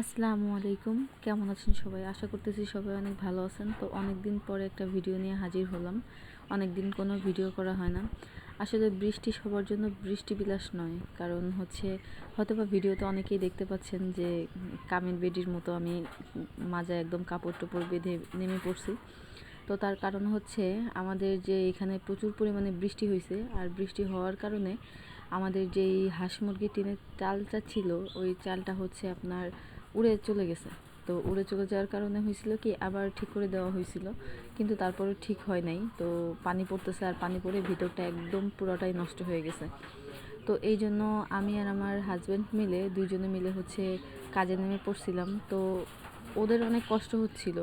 আসসালামু আলাইকুম। কেমন আছেন সবাই? আশা করতেছি সবাই অনেক ভালো আছেন। তো অনেক দিন পরে একটা ভিডিও নিয়ে হাজির হলাম। অনেক দিন কোনো ভিডিও করা হয় না। আসলে বৃষ্টি সবার জন্য বৃষ্টি বিলাস নয়। কারণ হচ্ছে হয়তো বা ভিডিওতে অনেকেই দেখতে পাচ্ছেন যে কামের বেডির মতো আমি মাজায় একদম কাপড় টুপড় বেঁধে নেমে পড়ছি। তো তার কারণ হচ্ছে, আমাদের যে এখানে প্রচুর পরিমাণে বৃষ্টি হয়েছে আর বৃষ্টি হওয়ার কারণে আমাদের যেই হাঁস মুরগি টিনের চালটা ছিল, ওই চালটা হচ্ছে আপনার উড়ে চলে গেছে। তো উড়ে চলে যাওয়ার কারণে হয়েছিল কি, আবার ঠিক করে দেওয়া হয়েছিল। কিন্তু তারপরে ঠিক হয় নাই। তো পানি পড়তেছে আর পানি পড়ে ভিতরটা একদম পুরোটাই নষ্ট হয়ে গেছে। তো এই জন্য আমি আর আমার হাজব্যান্ড মিলে, দুইজনে মিলে হচ্ছে কাজে নেমে পড়ছিলাম। তো ওদের অনেক কষ্ট হচ্ছিল।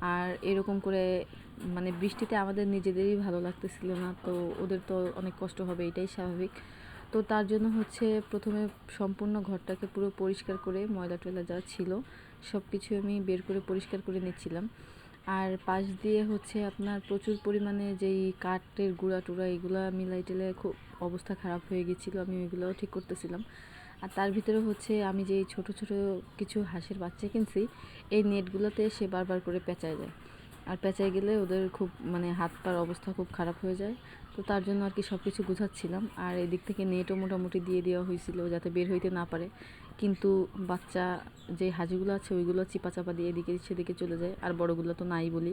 আর এরকম করে মানে বৃষ্টিতে আমাদের নিজেদেরই ভালো লাগতেছিল না। তো ওদের তো অনেক কষ্ট হবে, এটাই স্বাভাবিক। তো তার জন্য হচ্ছে প্রথমে সম্পূর্ণ ঘরটাকে পুরো পরিষ্কার করে ময়লা টয়লা যা ছিল সব কিছু আমি বের করে পরিষ্কার করে নিচ্ছিলাম। আর পাশ দিয়ে হচ্ছে আপনার প্রচুর পরিমাণে যেই কাঠের গুঁড়া টুড়া এগুলো মিলাই টেলে খুব অবস্থা খারাপ হয়ে গেছিল, আমি ওইগুলোও ঠিক করতেছিলাম। আর তার ভিতরে হচ্ছে আমি যেই ছোট ছোট কিছু হাঁসের বাচ্চা কিনছি, এই নেটগুলোতে সে বারবার করে পেঁচায় যায় আর পেঁচায় গেলে ওদের খুব মানে হাত পার অবস্থা খুব খারাপ হয়ে যায়। তো তার জন্য আর কি সব কিছু গুছাচ্ছিলাম। আর এদিক থেকে নেটও মোটামুটি দিয়ে দেওয়া হয়েছিল যাতে বের হইতে না পারে। কিন্তু বাচ্চা যে হাজিগুলো আছে, ওইগুলো চিপা চাপা দিয়ে এদিকে সেদিকে চলে যায়। আর বড়গুলো তো নাই বলি,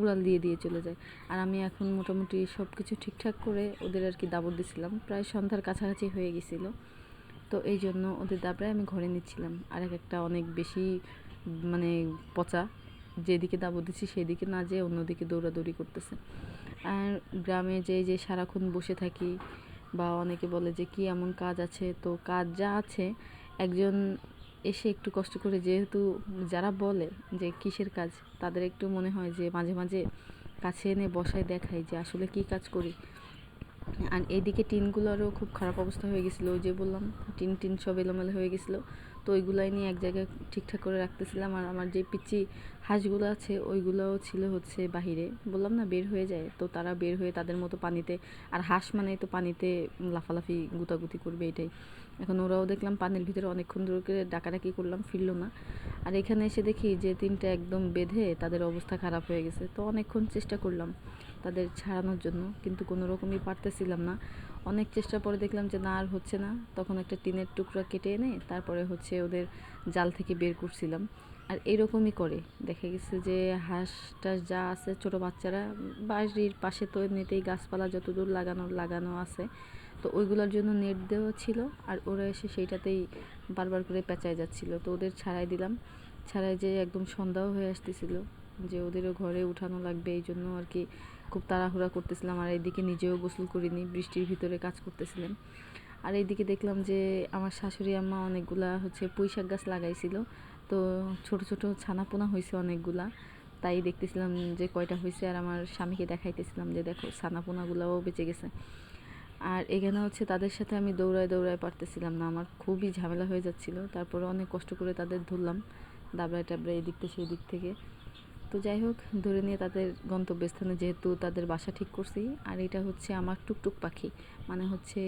উড়াল দিয়ে দিয়ে চলে যায়। আর আমি এখন মোটামুটি সব কিছু ঠিকঠাক করে ওদের আর কি দাবর দিছিলাম। প্রায় সন্ধ্যার কাছাকাছি হয়ে গেছিল। তো এই জন্য ওদের দাবড়ায় আমি ঘরে নিচ্ছিলাম। আর এক একটা অনেক বেশি মানে পচা, যেদিকে দাবর দিচ্ছি সেদিকে না যেয়ে অন্যদিকে দৌড়াদৌড়ি করতেছে। আর গ্রামে যে যে সারাক্ষণ বসে থাকি বা অনেকে বলে যে, কি এমন কাজ আছে? তো কাজ যা আছে, একজন এসে একটু কষ্ট করে যেহেতু যারা বলে যে, কিসের কাজ, তাদের একটু মনে হয় যে, মাঝে মাঝে কাছে এনে বসায় দেখায় যে, আসলে কি কাজ করি? আর এইদিকে টিনগুলোরও খুব খারাপ অবস্থা হয়ে গেছিল যে বললাম, টিন টিন সব এলোমেলো হয়ে গেছিল। তো ওইগুলাই নিয়ে এক জায়গায় ঠিকঠাক করে রাখতেছিলাম। আর আমার যে পিচি হাঁসগুলো আছে, ওইগুলোও ছিল হচ্ছে বাহিরে। বললাম না, বের হয়ে যায়। তো তারা বের হয়ে তাদের মতো পানিতে, আর হাঁস মানে তো পানিতে লাফালাফি, গুতাগুতি করবে এটাই। এখন ওরাও দেখলাম পানির ভিতরে অনেকক্ষণ ধরে ডাকাডাকি করলাম, ফিরল না। আর এখানে এসে দেখি যে তিনটা একদম বেঁধে তাদের অবস্থা খারাপ হয়ে গেছে। তো অনেকক্ষণ চেষ্টা করলাম। তাদের ছাড়ানোর জন্য, কিন্তু কোনো রকমই পারতেছিলাম না। অনেক চেষ্টার পরে দেখলাম যে না, আর হচ্ছে না। তখন একটা টিনের টুকরা কেটে এনে তারপরে হচ্ছে ওদের জাল থেকে বের করছিলাম। আর এরকমই করে। দেখা গেছে যে হাঁস টাস যা আছে ছোটো বাচ্চারা, বাড়ির পাশে তো এমনিতেই গাছপালা যতদূর লাগানো লাগানো আছে, তো ওইগুলোর জন্য নেট দেওয়া ছিল। আর ওরা এসে সেইটাতেই বারবার করে পেঁচায় যাচ্ছিল। তো ওদের ছাড়াই দিলাম। ছাড়াই যে একদম সন্ধ্যাও হয়ে আসতেছিল। যে ওদেরও ঘরে উঠানো লাগবে, এই জন্য আর কি খুব তাড়াহুড়া করতেছিলাম। আর এইদিকে নিজেও গোসল করিনি, বৃষ্টির ভিতরে কাজ করতেছিলেন আর এইদিকে দেখলাম যে আমার শাশুড়ি আম্মা অনেকগুলা হচ্ছে পুঁই শাক গাছ লাগাইছিল। তো ছোট ছোট ছানাপোনা হয়েছে অনেকগুলা। তাই দেখতেছিলাম যে কয়টা হয়েছে আর আমার স্বামীকে দেখাইতেছিলাম যে দেখো ছানাপোনাগুলাও বেঁচে গেছে। আর এখানে হচ্ছে তাদের সাথে আমি দৌড়ায় দৌড়ায় পারতেছিলাম না, আমার খুবই ঝামেলা হয়ে যাচ্ছিল। তারপরে অনেক কষ্ট করে তাদের ধরলাম, দাবড়ায় টাবড়ায় এদিক থেকে সেই দিক থেকে। তো যাই হোক, ধরে নিয়ে তাদের গন্তব্যস্থানে যেহেতু তাদের বাসা ঠিক করছি, আর এটা হচ্ছে আমার টুকটুক পাখি মানে হচ্ছে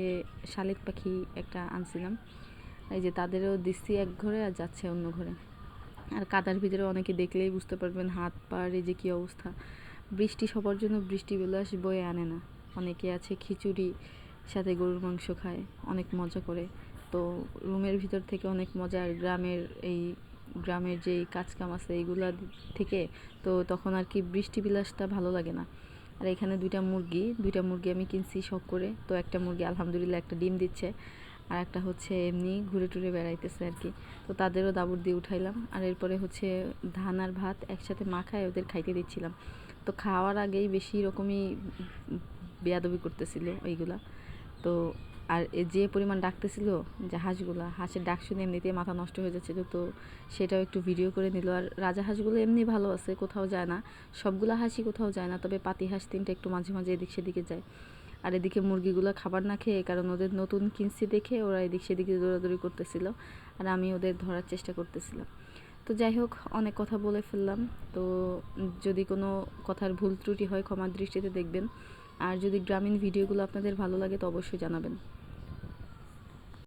শালিক পাখি একটা আনছিলাম। এই যে তাদেরও দিচ্ছি এক ঘরে আর যাচ্ছে অন্য ঘরে। আর কাদার ভিতরে অনেকে দেখলেই বুঝতে পারবেন হাত পার এই যে কী অবস্থা। বৃষ্টি সবার জন্য বৃষ্টি বিলাস বয়ে আনে না। অনেকে আছে খিচুড়ি, সাথে গরুর মাংস খায়, অনেক মজা করে। তো রুমের ভিতর থেকে অনেক মজা, আর গ্রামের এই গ্রামের যেই কাজ কাম আছে এইগুলা থেকে, তো তখন আর কি বৃষ্টি বিলাসটা ভালো লাগে না। আর এখানে দুইটা মুরগি দুইটা মুরগি আমি কিনছি শখ করে, তো একটা মুরগি আলহামদুলিল্লাহ একটা ডিম দিচ্ছে, আর একটা হচ্ছে এমনি ঘুরে টুরে বেড়াইতেছে আর কি। তো তাদেরও দাবুর দিয়ে উঠাইলাম, আর এরপরে হচ্ছে ধান আর ভাত একসাথে মাখায় ওদের খাইতে দিচ্ছিলাম। তো খাওয়ার আগেই বেশি রকমই বেয়াদবি করতেছিল ওইগুলা। তো আর যে পরিমাণ ডাকতেছিল যে হাঁসগুলা, হাঁসের ডাক শুনে এমনিতেই মাথা নষ্ট হয়ে যাচ্ছিল, তো সেটাও একটু ভিডিও করে নিল। আর রাজা হাঁসগুলো এমনি ভালো আছে, কোথাও যায় না। সবগুলো হাঁসই কোথাও যায় না, তবে পাতি হাঁস তিনটা একটু মাঝে মাঝে এদিক সেদিকে যায়। আর এদিকে মুরগিগুলো খাবার না খেয়ে, কারণ ওদের নতুন কিনছি দেখে ওরা এদিক সেদিকে দৌড়াদৌড়ি করতেছিল আর আমি ওদের ধরার চেষ্টা করতেছিলাম। তো যাই হোক, অনেক কথা বলে ফেললাম। তো যদি কোনো কথার ভুল ত্রুটি হয়, ক্ষমার দৃষ্টিতে দেখবেন। আর যদি গ্রামীণ ভিডিওগুলো আপনাদের ভালো লাগে তো অবশ্যই জানাবেন।